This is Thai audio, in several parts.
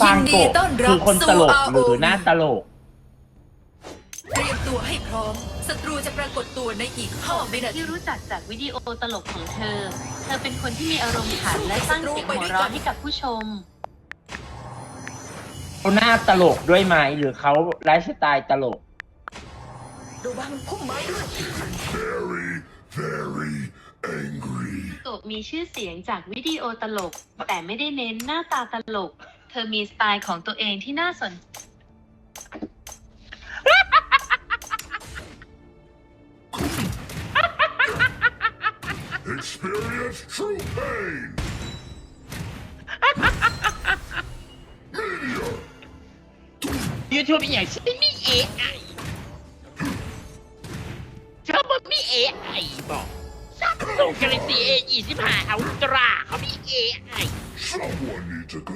ฟางโกะยินดีต้อนรับคือคนตลกสู่หรือหน้าตลก เตรียมตัวให้พร้อม ศัตรูจะปรากฏตัวในอีก5วินาทีที่รู้จักจากวิดีโอตลกของเธอ เธอเป็นคนที่มีอารมณ์ขันและสร้างเสียงหัวเราะให้กับผู้ชม เขาหน้าตลกด้วยไหมหรือเขาไลฟ์สไตล์ตลก ระวังพุ่มไม้ด้วย very, very angry. โกะมีชื่อเสียงจากวิดีโอตลก แต่ไม่ได้เน้นหน้าตาตลก เธอมีสไตล์ของตัวเองที่น่าสน Experience true pain. Meteor. YouTube อีกอย่างฉันไม่มี AI เธอบอกมี AI บอกซัมซุง Galaxy A 25 Ultra เขามี AI Someone needs a good ที่มื อ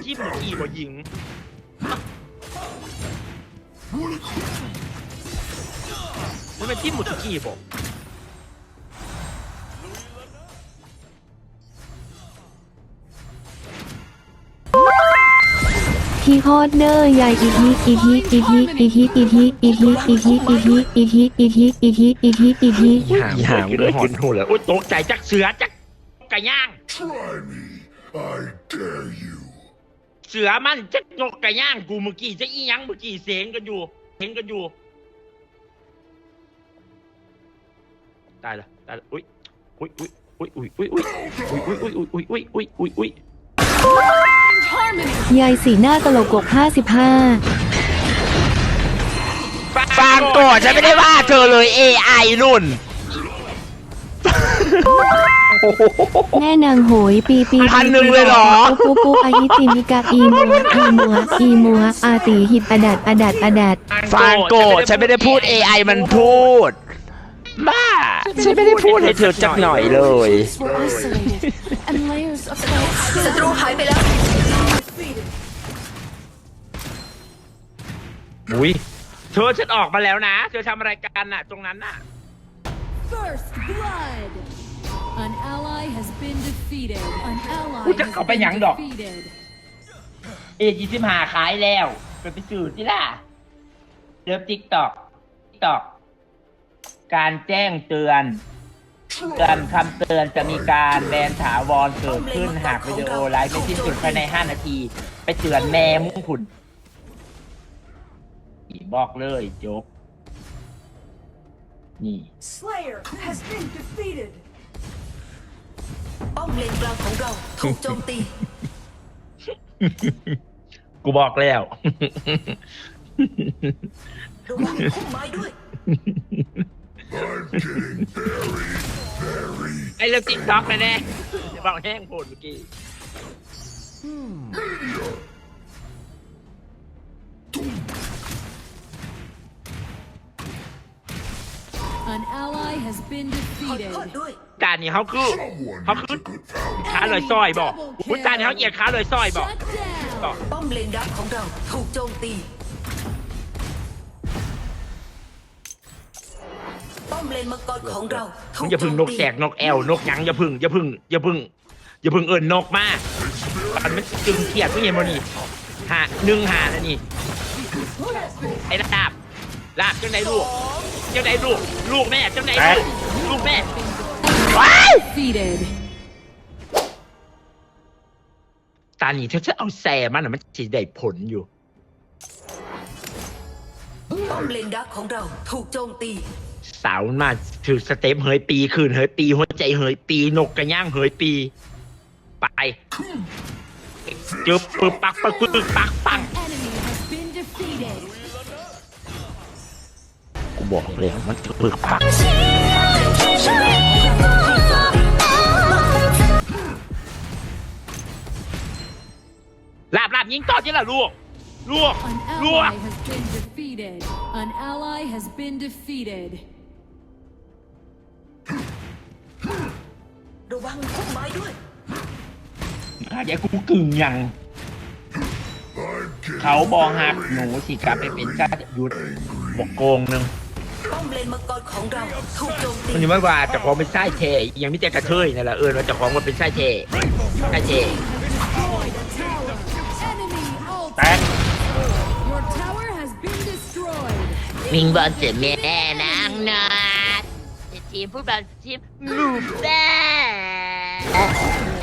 กี้บ่ยิงมันเป็นที่มือกี้บอกที่ฮอดเนอร์ยายอีทีอีทีอีทีอีทีอีทีอีทีอีทีอีทีอีทีอีทีอีทีอีทีอีทีหางหางเลยกินหูเลยโอ้ยตกใจจักเสือจักกระย่าง Try me. I dare you. เสือมันจักนกกระย่างกูเมื่อกี้จะอีหยังเมื่อกี้เสียงกันอยู่เห็นกันอยู่ตายละตายละอุ้ยอุ้ยอุ้ยอุ้ยอุ้ยอุ้ยอุ้ยอุ้ยอุ้ยอุ้ยอุ้ยอุ้ยอุ้ยอุ้ยอุ้ยยายสีหน้าตลกกบห้าสิบห้าฟังก่อนฉันไม่ได้ว่าเธอเลย AI นุ่น แม่นางโหยปีปีพันหนึ่งเลยเหรอปูปูอาฮิติมิกาอีมัวอีมัวอีมัวอาตีหิตอดัดอดัดอดัดฟังโกดฉันไม่ได้พูด AI มันพูด บ้า ฉันไม่ได้พูดให้เธอจักหน่อยเลยศัตรูหายไปแล้วอุ้ยเธอฉันออกมาแล้วนะ เธอทำอะไรกันน่ะ ตรงนั้นน่ะ First blood. กูจะเข้าไปหยังดอก defeated. เอยี่สิบหาขายแล้วไปไปสื่อที่ล่ะเริ่มติ๊กตอกติ๊กตอก การแจ้งเตือนเตือนคำเตือนจะมีการแบนถาวรเกิดขึ้นหากวิดีโอไลฟ์ไม่สิ้นสุดภายใน 5 นาที ไปเตือนแม่มุ่งผุนบอกเลยจบนี่ Slayer has been defeated. ป้อมเลนกลางของเราถูกโจมตี กูบอกแล้ว ระวังพุ่มไม้ด้วย I'm getting very, very ไอ้เรื่องติ๊กต็อกแน่ๆบอกแห้งโผล่เมื่อกี้ meteor. An ally has been ขอ defeated. โทษด้วย จานนี้เขาคือ Someone เขา needs คือ a good foul. ขาเลยซอยบอกอุ้ยจานนี้เขาเหยียดขาเลยซอยบอก Shut down. บอกป้อมเลนดักของเราถูกโจมตี ป้อมเลนมังกรของเราถูมึกงอย่าโจพึ่งมนกตีแสกนกแอลนกหยังอย่าพึ่งอย่าพึ่งอย่าพึ่งอย่าพึ่งเอิญนกมาอันมันจึงเครียดไม่เห็นบ่นี่หาหนึ่งหาแล้วนี่ไอ้ลาบลาบจังไหนลูกจัง ไหนลูก ลูกแม่จังไหนลูก ลูกแม่ Defeated. ตานี่ถ้าจะเอาแซมันน่ะมันจะได้ผลอยู่ ป้อมเลนดักของเราถูกโจมตี สาวมันมาถือสเต็ปเฮยปีคืนเฮยปีหัวใจเฮยปีนกกระย่างเฮยปี ไปจึบปึบปักปักปึกปักปัง Enemy has been defeated. กูบอกเลยมันจะปึกปักลาบลาบยิงต่อจีละลูกลูก An ลูก ally has been defeated. An ally has been defeated. ระวังพุ่มไม้ด้วยอาจจะกูกึ่งยัง I'm getting เขาบอหักหนู very, สิกลับไปเป็นชาติยุทธ angry. บอกโกงหนึ่ง ป้อมเลนมังกรของเราถูกโจมตีมันยังไม่ว่าเจะของเป็นไส้เทยังไม่แต่กระเทยนั่นแหละเออว่าเจะของมันเป็นไส้เทไส้เท Destroyed a tower. Enemy แตก Your tower has been destroyed. มิงบอลเสียแม่นางนาทีมผู้บอลทีมหมูแซ่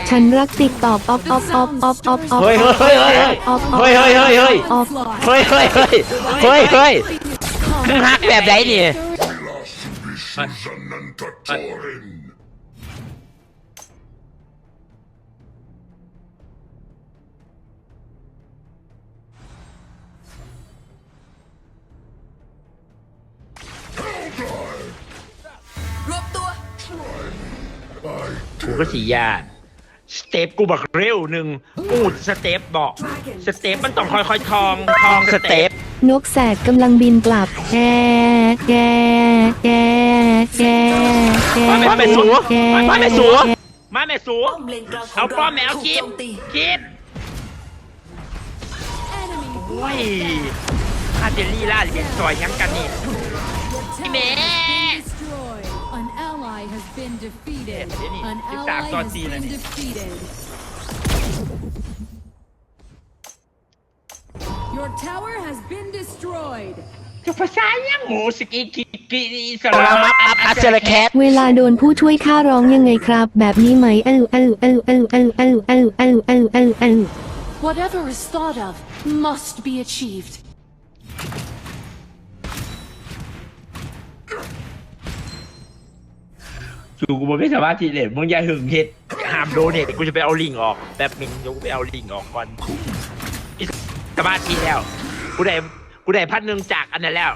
ฉันรักติ๊กตอกออฟออฟออฟออฟออฟออฟเฮ้ยเฮ้ยเฮ้ยเฮ้ยออฟออฟเฮ้ยเฮ้ยเฮ้ยเฮ้ยออฟเฮ้ยเฮ้ยเฮ้ยเฮ้ยเฮ้ย มึงฮักแบบไหนนี่ รวบตัว กูก็สียานสเต็ปกูบอกเร็วหนึ่งอูสเต็ปบอก สเต็ปมันต้องค่อยๆทองทองสเต็ป นกแสกกำลังบินกลับแกแกแกแกแกมาแม่สูมาแม่สูมาแม่สูเอาป้อมแมวกิ๊บกิ๊บโอ้ยอาเดลี่ล่าเรียนซอยยังกันนี่แม่เด็ดนี่สิบสามต่อสี่เลยนี่ Your tower has been destroyed. จะภาษายังหมูสกีกิกิสลามับอัพอัจเจแคทเวลาโดนผู้ช่วยข้าร้องยังไงครับ แบบนี้ไหมเอลเอลเอลเอลเอลเอลเอลเอลเอลเอลเอล Whatever is thought of must be achieved. จูกูไม่สามารถทีเด็ดมึงอย่าหึงเห็ดห้ามโดนเห็ดกูจะไปเอาลิงออกแป๊บหนึงเดี๋ยวกูไปเอาลิงออกก่อนอี สมาธิแล้ว กูได้กูได้พันหนึ่งจากอันนั้นแล้ว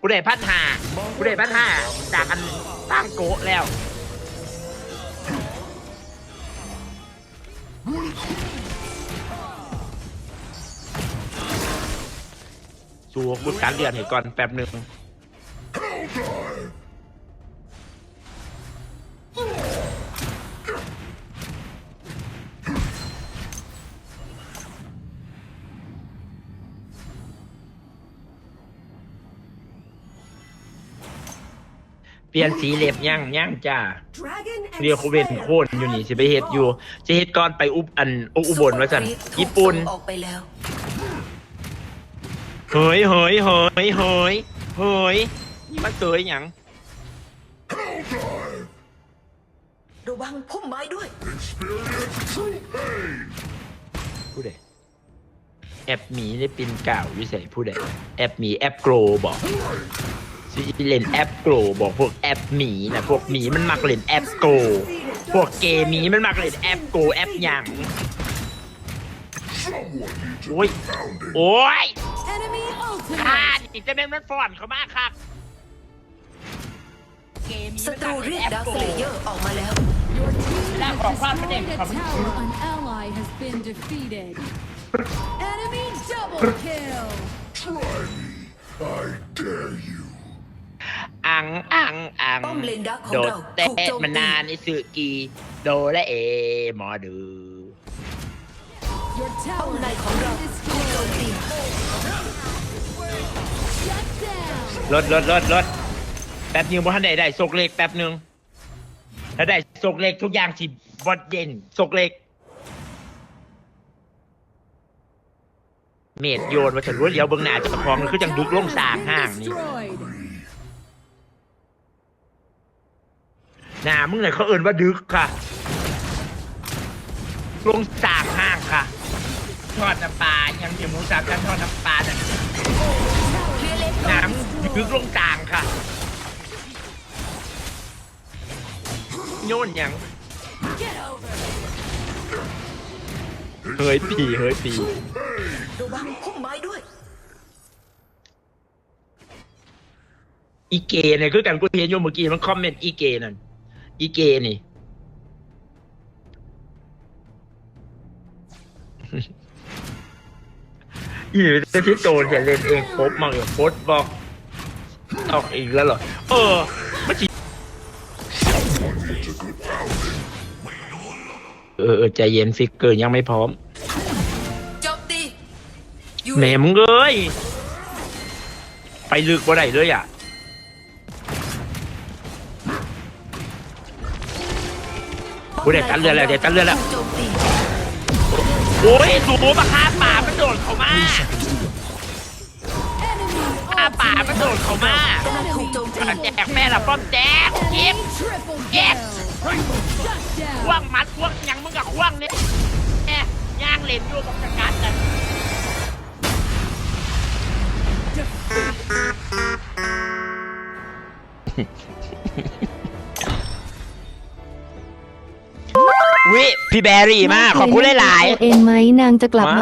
กูได้พันห้ากูได้พันห้าจากอันตั้งโกะแล้วสู้กูการเรียนให้ก่อนแป๊บหนึ่ง เปลี่ยนสีเล็บย่างย่างจ้า Dragon เรียกเขาเวนโคนอยู่นี่สิไปเฮ็ดอยู่จะเฮ็ดก่อนไปอุบอันอุอุบลว่าสันถูกญี่ปุ่นส่งออกไปแล้วเฮ้ยเฮ้ยเฮ้ยเฮ้ยเฮ้ยนี่มันเตยหยังระวังพุ่มไม้ด้วย experience true pain. ผู้ใดแอปหมีได้ปินเก่าอยู่ใส่ผู้ใดแอปหมีแอปโกรบอก ซีเล่นแอปโกรบอกพวกแอปหมีนะพวกหมีมันมักเล่นแอปโกรพวกเกย์หมีมันมักเล่นแอปโกรแอปหยัง Someone needs Ôi. to be pounded. โอ้ย Enemy ข้า ultimate. ดิจะเป็นมันฟอนเขามากครับเกมนี้ศัตรูเรียกดาวสเลเยอร์ออกมาแล้ว Your team Làm has bỏ khoan cái destroyed đèn a khỏi bên tower. An ally has been defeated. Enemy double kill. Try me. I dare you. อังอังอังป้อมเลนดักของโดดเราเตะถูกโจมตีมานานอิสึกีโดและเอหมอดู Your ป้อม tower ใน has ของเรา been ถูกโจม destroyed. ตี Shut down. รถรถรถรถแป๊บนึงบ่ทันได้ได้สกเล็กแป๊บนึงถ้าได้สกเล็กทุกอย่างสิบดเย็นสกเล็ก เมดโยนมาฉันรู้เดี๋ยวเบิ่งหน้าเจะคองคือจังดึกลงสางห้างนี่ Destroyed. น้ามึงเลยเขาเอินว่าดึกค่ะ ลงสางห้างค่ะ ทอดน้ำปลายังเดี๋ยวหมูสามชั้นทอดน้ำปลาน่ะน้ำดึกลงสางค่ะ โยนหยังเฮ้ยปีเฮ้ยปีระวังพุ่มไม้ด้วย อีเกเนี่ยคือกันกูเห็นอยู่เมื่อกี้มันคอมเมนต์อีเกนั่น อีเกนี่อีจะที่โตนเห็นเล่นเองโป๊บมาอยู่โป๊บบอกออกอีกแล้วเหรอ เออมันสิเออเออใจเย็นฟิกเกอร์ยังไม่พร้อมโจมตีอยู่แหมมึงเอ้ย ไปลึกบ่ได้เลยอะ กูได้ตัดเลือแล้วได้ตัดเลือแล้วโอ้ยสูมาฆ่าป่ามันโดดเขามาฆ่าป่ามันโดดเขามาแจกแม่ละป้อมแจกเก็บ triple Yes. kill. Shut คว้างมัดคว้างยังมึงกับคว้างเนี่ยแม่ย่างเลนอยู่กับจักรกัน พี่แบรี่มากขอบคุณหลายๆ เอ็นไหมนางจะกลับมา